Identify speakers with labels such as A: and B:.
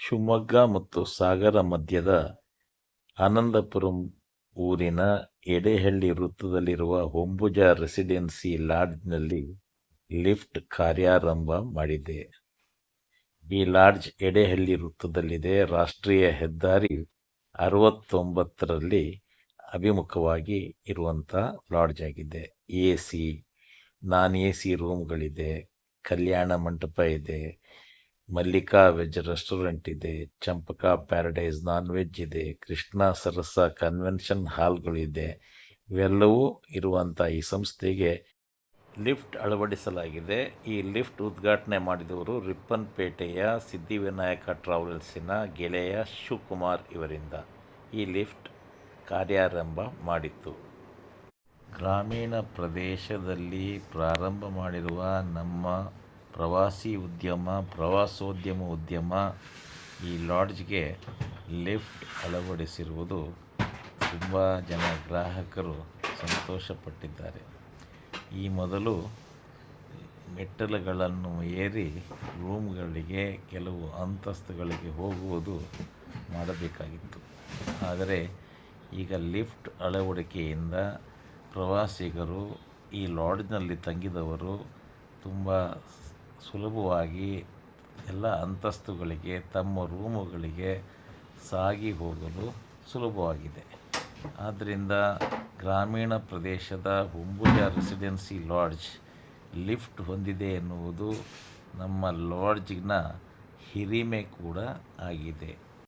A: ಶಿವಮೊಗ್ಗ ಮತ್ತು ಸಾಗರ ಮಧ್ಯದ ಆನಂದಪುರಂ ಊರಿನ ಎಡೆಹಳ್ಳಿ ವೃತ್ತದಲ್ಲಿರುವ ಹೊಂಬುಜ ರೆಸಿಡೆನ್ಸಿ ಲಾಡ್ಜ್ನಲ್ಲಿ ಲಿಫ್ಟ್ ಕಾರ್ಯಾರಂಭ ಮಾಡಿದೆ. ಈ ಲಾಡ್ಜ್ ಎಡೆಹಳ್ಳಿ ವೃತ್ತದಲ್ಲಿದೆ. ರಾಷ್ಟ್ರೀಯ ಹೆದ್ದಾರಿ ಅರವತ್ತೊಂಬತ್ತರಲ್ಲಿ ಅಭಿಮುಖವಾಗಿ ಇರುವಂಥ ಲಾಡ್ಜ್ ಆಗಿದೆ. A C, non A C ರೂಮ್ಗಳಿದೆ, ಕಲ್ಯಾಣ ಮಂಟಪ ಇದೆ ಮಲ್ಲಿಕಾ ವೆಜ್ ರೆಸ್ಟೋರೆಂಟ್ ಇದೆ, ಚಂಪಕ ಪ್ಯಾರಡೈಸ್ ನಾನ್ ವೆಜ್ ಇದೆ, ಕೃಷ್ಣ ಸರಸ ಕನ್ವೆನ್ಷನ್ ಹಾಲ್ಗಳಿದೆ ಇವೆಲ್ಲವೂ ಇರುವಂಥ ಈ ಸಂಸ್ಥೆಗೆ ಲಿಫ್ಟ್ ಅಳವಡಿಸಲಾಗಿದೆ. ಈ ಲಿಫ್ಟ್ ಉದ್ಘಾಟನೆ ಮಾಡಿದವರು ರಿಪ್ಪನ್ಪೇಟೆಯ ಸಿದ್ಧಿವಿನಾಯಕ ಟ್ರಾವೆಲ್ಸಿನ ಗೆಳೆಯ ಶಿವಕುಮಾರ್ ಇವರಿಂದ. ಈ ಲಿಫ್ಟ್ ಕಾರ್ಯಾರಂಭ ಮಾಡಿತ್ತು. ಗ್ರಾಮೀಣ ಪ್ರದೇಶದಲ್ಲಿ ಪ್ರಾರಂಭ ಮಾಡಿರುವ ನಮ್ಮ ಪ್ರವಾಸಿ ಉದ್ಯಮ, ಪ್ರವಾಸೋದ್ಯಮ ಉದ್ಯಮ ಈ ಲಾಡ್ಜ್ಗೆ ಲಿಫ್ಟ್ ಅಳವಡಿಸಿರುವುದು ತುಂಬ ಜನ ಗ್ರಾಹಕರು ಸಂತೋಷಪಟ್ಟಿದ್ದಾರೆ. ಈ ಮೊದಲು ಮೆಟ್ಟಲುಗಳನ್ನು ಏರಿ ರೂಮ್ಗಳಿಗೆ, ಕೆಲವು ಅಂತಸ್ತುಗಳಿಗೆ ಹೋಗುವುದು ಮಾಡಬೇಕಾಗಿತ್ತು. ಆದರೆ ಈಗ ಲಿಫ್ಟ್ ಅಳವಡಿಕೆಯಿಂದ ಪ್ರವಾಸಿಗರು, ಈ ಲಾಡ್ಜ್ನಲ್ಲಿ ತಂಗಿದವರು ತುಂಬ ಸುಲಭವಾಗಿ ಎಲ್ಲ ಅಂತಸ್ತುಗಳಿಗೆ, ತಮ್ಮ ರೂಮುಗಳಿಗೆ ಸಾಗಿ ಹೋಗಲು ಸುಲಭವಾಗಿದೆ. ಆದ್ದರಿಂದ ಗ್ರಾಮೀಣ ಪ್ರದೇಶದ ಹೊಂಬುಜ ರೆಸಿಡೆನ್ಸಿ ಲಾಡ್ಜ್ ಲಿಫ್ಟ್ ಹೊಂದಿದೆ ಎನ್ನುವುದು ನಮ್ಮ ಲಾಡ್ಜ್ನ ಹಿರಿಮೆ ಕೂಡ ಆಗಿದೆ.